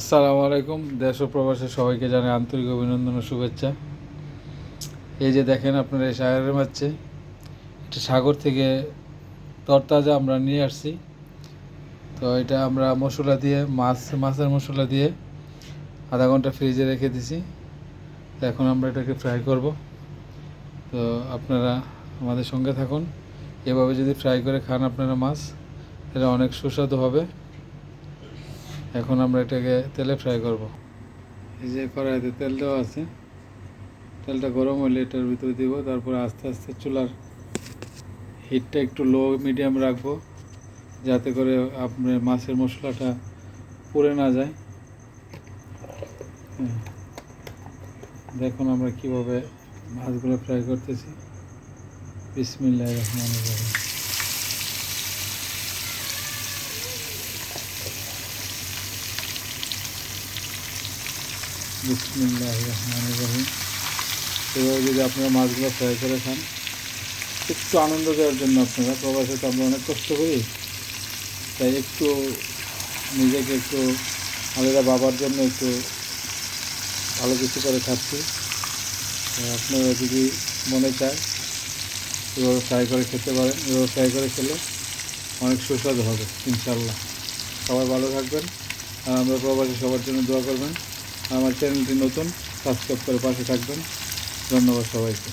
আসসালামু আলাইকুম। দেশ ও প্রবাসের সবাইকে জানাই আন্তরিক অভিনন্দন ও শুভেচ্ছা। এই যে দেখেন আপনারা এই সাগরের মাচ্ছে এটা সাগর থেকে তরতাজা আমরা নিয়ে আসছি। তো এটা আমরা মশলা দিয়ে, মাছ, মাছের মশলা দিয়ে আধা ঘণ্টা ফ্রিজে রেখে দিছি। তো এখন আমরা এটাকে ফ্রাই করব। তো আপনারা আমাদের সঙ্গে থাকুন। এভাবে যদি ফ্রাই করে খান আপনারা মাছ এটা অনেক সুস্বাদু হবে। এখন আমরা এটাকে তেলে ফ্রাই করব। এই যে কড়াইতে তেল দেওয়া আছে, তেলটা গরম হলে এটার ভিতরে দিব, তারপরে আস্তে আস্তে চুলার হিটটা একটু লো মিডিয়াম রাখব, যাতে করে আপনার মাছের মশলাটা পুড়ে না যায়। হুম। দেখুন আমরা কীভাবে মাছগুলো ফ্রাই করতেছি। বিসমিল্লাহ রহমান রহিম। রহিম এভাবে যদি আপনারা মাছগুলো ফ্রাই করে খান, একটু আনন্দ দেওয়ার জন্য আপনারা প্রবাসে তো আমরা অনেক কষ্ট করি, তাই একটু নিজেকে একটু আলাদা বাবার জন্য একটু ভালো কিছু করে খাচ্ছি। আপনারা যদি মনে চায়, এভাবে ফ্রাই করে খেতে পারেন, এভাবে ফ্রাই করে খেলে অনেক সুস্বাদু হবে ইনশাল্লাহ সবাই ভালো থাকবেন, আর আমরা প্রবাসী সবার জন্য দোয়া করবেন। আমার চ্যানেলটি নতুন সাবস্ক্রাইব করে পাশে থাকবেন। ধন্যবাদ সবাইকে।